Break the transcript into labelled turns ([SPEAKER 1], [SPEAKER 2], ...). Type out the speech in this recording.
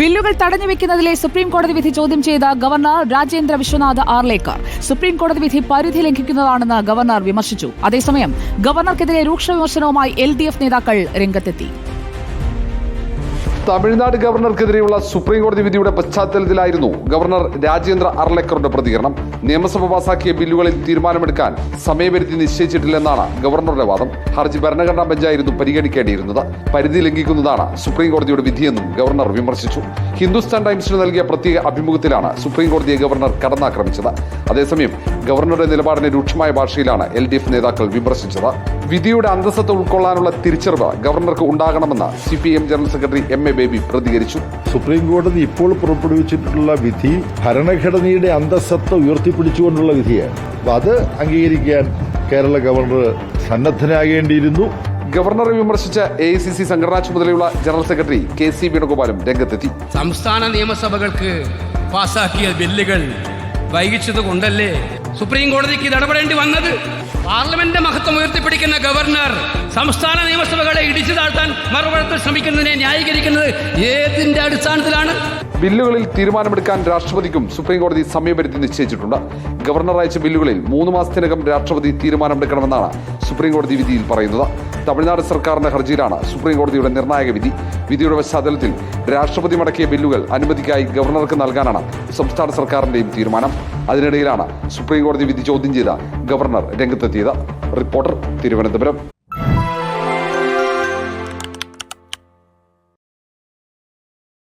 [SPEAKER 1] ബില്ലുകൾ തടഞ്ഞു വെക്കുന്നതിലെ സുപ്രീം കോടതി വിധി ചോദ്യം ചെയ്ത ഗവർണർ രാജേന്ദ്ര വിശ്വനാഥ് ആർലേക്കർ സുപ്രീം കോടതി വിധി പരിധി ലംഘിക്കുന്നതാണെന്ന് ഗവർണർ വിമർശിച്ചു. അതേസമയം ഗവർണർക്കെതിരെ രൂക്ഷ വിമർശനവുമായി എൽ നേതാക്കൾ രംഗത്തെത്തി.
[SPEAKER 2] തമിഴ്നാട് ഗവർണർക്കെതിരെയുള്ള സുപ്രീം കോടതി വിധിയുടെ പശ്ചാത്തലത്തിലായിരുന്നു ഗവർണർ രാജേന്ദ്ര അർലേക്കറുടെ പ്രതികരണം. നിയമസഭ പാസാക്കിയ ബില്ലുകളിൽ തീരുമാനമെടുക്കാൻ സമയപരിധി നിശ്ചയിച്ചിട്ടില്ലെന്നാണ് ഗവർണറുടെ വാദം. ഹർജി ഭരണഘടനാ ബെഞ്ചായിരുന്നു പരിഗണിക്കേണ്ടിയിരുന്നത്. പരിധി ലംഘിക്കുന്നതാണ് സുപ്രീം കോടതിയുടെ വിധിയെന്നും ഗവർണർ വിമർശിച്ചു. ഹിന്ദുസ്ഥാൻ ടൈംസിന് നൽകിയ പ്രത്യേക അഭിമുഖത്തിലാണ് സുപ്രീം കോടതിയെ ഗവർണർ കടന്നാക്രമിച്ചത്. അതേസമയം ഗവർണറുടെ നിലപാടിനെ രൂക്ഷമായ ഭാഷയിലാണ് എൽ ഡി എഫ് നേതാക്കൾ വിമർശിച്ചത്. വിധിയുടെ അന്തസ്സത്ത് ഉൾക്കൊള്ളാനുള്ള തിരിച്ചറിവ് ഗവർണർക്ക് ഉണ്ടാകണമെന്ന് C P M general secretary M A Baby പ്രതികരിച്ചു.
[SPEAKER 3] സുപ്രീം കോടതി ഇപ്പോൾ പുറപ്പെടുവിച്ചിട്ടുള്ള വിധി ഭരണഘടനയുടെ അന്തസ്സത്ത ഉയർത്തിപ്പിടിച്ചുകൊണ്ടുള്ള വിധിയാണ്. അത് അംഗീകരിക്കാൻ കേരള ഗവർണർ സന്നദ്ധനാകേണ്ടിയിരുന്നു.
[SPEAKER 2] ഗവർണറെ വിമർശിച്ച എ ഐ സി സി സംഘടനാ ചുമതലയുള്ള ജനറൽ സെക്രട്ടറി കെ സി വേണുഗോപാലും രംഗത്തെത്തി.
[SPEAKER 4] സംസ്ഥാന നിയമസഭകൾക്ക് പാസാക്കിയ ബില്ലുകൾ വൈകിച്ചത് കൊണ്ടല്ലേ സുപ്രീം കോടതിക്ക് ഇടപെടേണ്ടി വന്നത്? പാർലമെന്റ് മഹത്വം ഉയർത്തിപ്പിടിക്കുന്ന ഗവർണർ സംസ്ഥാന നിയമസഭകളെ ഇടിച്ചു താഴ്ത്താൻ മറുപടത്തിൽ ശ്രമിക്കുന്നതിനെ ന്യായീകരിക്കുന്നത് ഏതിന്റെ അടിസ്ഥാനത്തിലാണ്?
[SPEAKER 2] ബില്ലുകളിൽ തീരുമാനമെടുക്കാൻ രാഷ്ട്രപതിക്കും സുപ്രീം കോടതി സമയപരിധി നിശ്ചയിച്ചിട്ടുണ്ട്. ഗവർണർ അയച്ച ബില്ലുകളിൽ മൂന്ന് മാസത്തിനകം രാഷ്ട്രപതി തീരുമാനമെടുക്കണമെന്നാണ് സുപ്രീം കോടതി വിധിയിൽ പറയുന്നത്. തമിഴ്നാട് സർക്കാരിന്റെ ഹർജിയിലാണ് സുപ്രീം കോടതിയുടെ നിർണായക വിധി. വിധിയുടെ പശ്ചാത്തലത്തിൽ രാഷ്ട്രപതി മടക്കിയ ബില്ലുകൾ അനുമതിക്കായി ഗവർണർക്ക് നൽകാനാണ് സംസ്ഥാന സർക്കാരിന്റെയും തീരുമാനം. അതിനിടയിലാണ് സുപ്രീം കോടതി വിധി ചോദ്യം ചെയ്ത ഗവർണർ രംഗത്തെത്തിയത്. റിപ്പോർട്ടർ തിരുവനന്തപുരം.